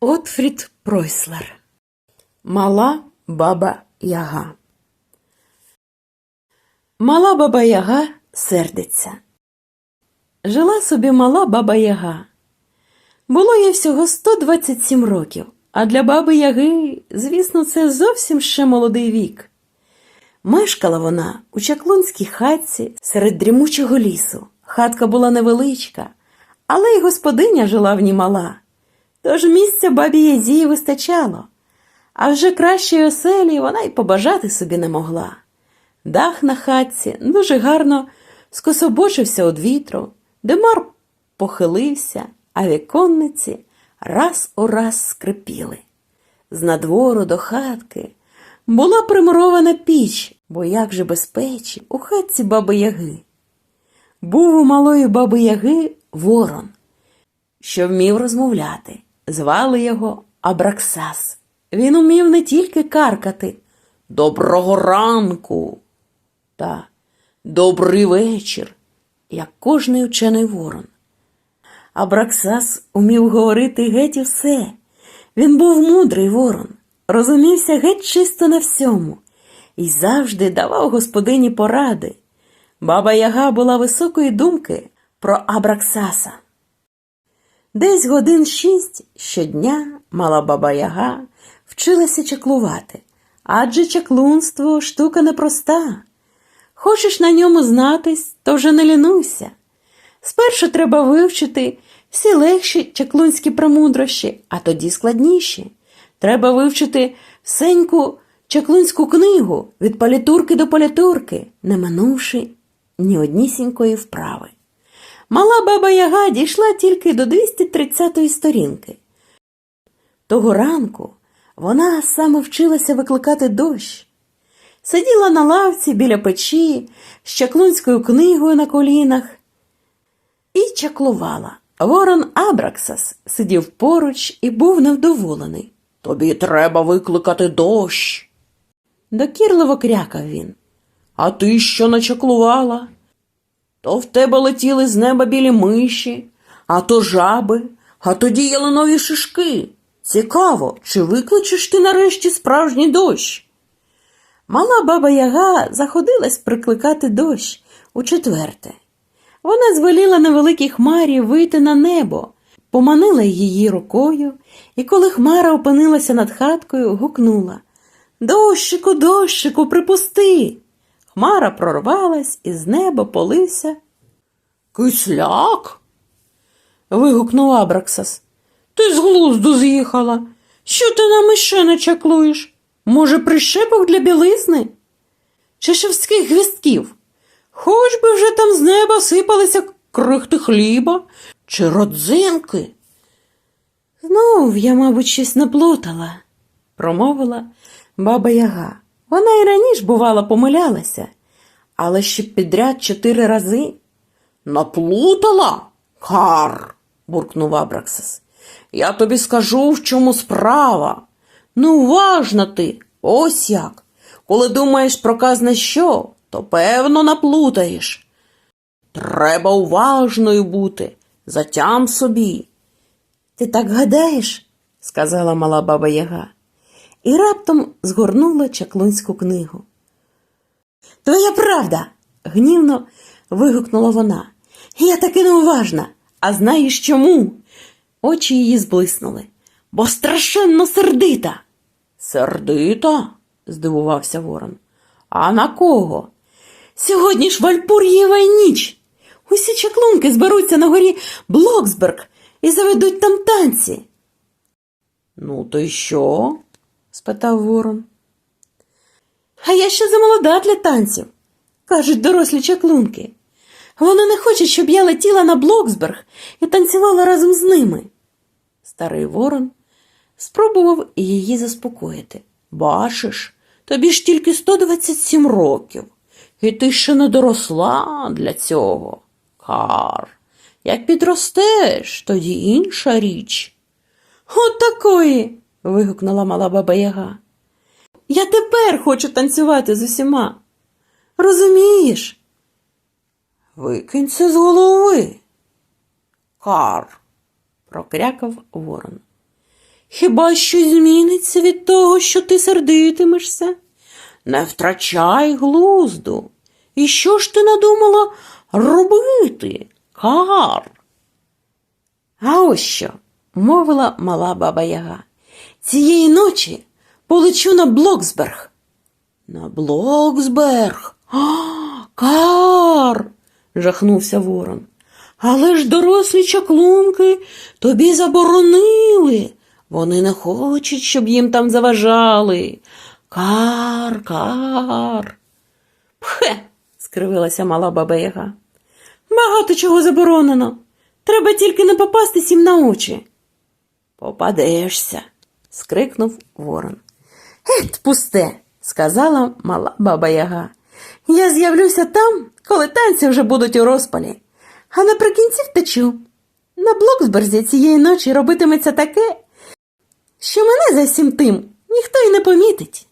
Отфрід Пройслер Мала баба Яга Мала баба Яга сердиться. Жила собі мала баба Яга. Було їй всього 127 років, а для баби Яги, звісно, це зовсім ще молодий вік. Мешкала вона у чаклунській хатці серед дрімучого лісу. Хатка була невеличка, але й господиня жила в ній мала. Тож місця бабі Язії вистачало, а вже кращої оселі вона й побажати собі не могла. Дах на хатці дуже гарно скособочився від вітру, димар похилився, а віконниці раз у раз скрипіли. З надвору до хатки була примурована піч, бо як же без печі у хатці баби Яги. Був у малої баби Яги ворон, що вмів розмовляти. Звали його Абраксас. Він умів не тільки каркати Доброго ранку та Добрий вечір, як кожний учений ворон. Абраксас умів говорити геть і все. Він був мудрий ворон, розумівся геть чисто на всьому і завжди давав господині поради. Баба Яга була високої думки про Абраксаса. Десь годин шість щодня мала баба Яга вчилася чаклувати, адже чаклунство штука непроста. Хочеш на ньому знатись, то вже не лінуйся. Спершу треба вивчити всі легші чаклунські премудрощі, а тоді складніші. Треба вивчити всеньку чаклунську книгу від палітурки до палітурки, не минувши ні однісінької вправи. Мала баба Яга дійшла тільки до 230-ї сторінки. Того ранку вона саме вчилася викликати дощ. Сиділа на лавці біля печі з чаклунською книгою на колінах і чаклувала. Ворон Абраксас сидів поруч і був невдоволений. Тобі треба викликати дощ. Докірливо крякав він. А ти що начаклувала? То в тебе летіли з неба білі миші, а то жаби, а тоді ялинові шишки. Цікаво, чи викличеш ти нарешті справжній дощ? Мала баба Яга заходилась прикликати дощ у четверте. Вона звеліла на великій хмарі вийти на небо, поманила її рукою, і коли хмара опинилася над хаткою, гукнула Дощику, дощику, припусти. Хмара прорвалась і з неба полився. Кисляк. вигукнув Абраксас. Ти з глузду з'їхала. Що ти нам іще не чаклуєш? Може, прищепок для білизни? Чи шевських гвістків? Хоч би вже там з неба сипалися крихти хліба чи родзинки. Знов я, мабуть, щось наплутала, промовила баба Яга. Вона і раніше, бувало, помилялася, але ще підряд чотири рази. Наплутала? Кар, буркнув Абраксис. Я тобі скажу, в чому справа. Ну, уважна ти, ось як. Коли думаєш про казне що, то певно наплутаєш. Треба уважною бути, затям собі. Ти так гадаєш? сказала мала баба Яга і раптом згорнула чаклунську книгу. Твоя правда. гнівно вигукнула вона. Я таки неуважна, а знаєш чому? Очі її зблиснули, бо страшенно сердита. Сердита? здивувався Ворон. А на кого? Сьогодні ж Вальпур'єва ніч. Усі чаклунки зберуться на горі Блоксберг і заведуть там танці. Ну, то й що? Спитав Ворон. А я ще замолода для танців, кажуть дорослі чаклунки. Вони не хочуть, щоб я летіла на Блоксберг і танцювала разом з ними. Старий Ворон спробував її заспокоїти. Бачиш, тобі ж тільки 127 років, і ти ще не доросла для цього. Кар, як підростеш, тоді інша річ. От такої. Вигукнула мала баба Яга. Я тепер хочу танцювати з усіма. Розумієш? Викинь це з голови. Кар, прокрякав ворон. Хіба щось зміниться від того, що ти сердитимешся? Не втрачай глузду. І що ж ти надумала робити, Кар? А ось що, мовила мала баба Яга. Цієї ночі полечу на Блоксберг. На Блоксберг. А, Кар. жахнувся ворон. Але ж дорослі чаклунки тобі заборонили. Вони не хочуть, щоб їм там заважали. Кар, кар. Пхе, скривилася мала баба Яга. Багато чого заборонено. Треба тільки не попастись їм на очі. Попадешся, скрикнув ворон. Ет, пусте, сказала мала баба Яга. Я з'явлюся там, коли танці вже будуть у розпалі, а наприкінці втечу. На Блоксберзі цієї ночі робитиметься таке, що мене за всім тим ніхто й не помітить.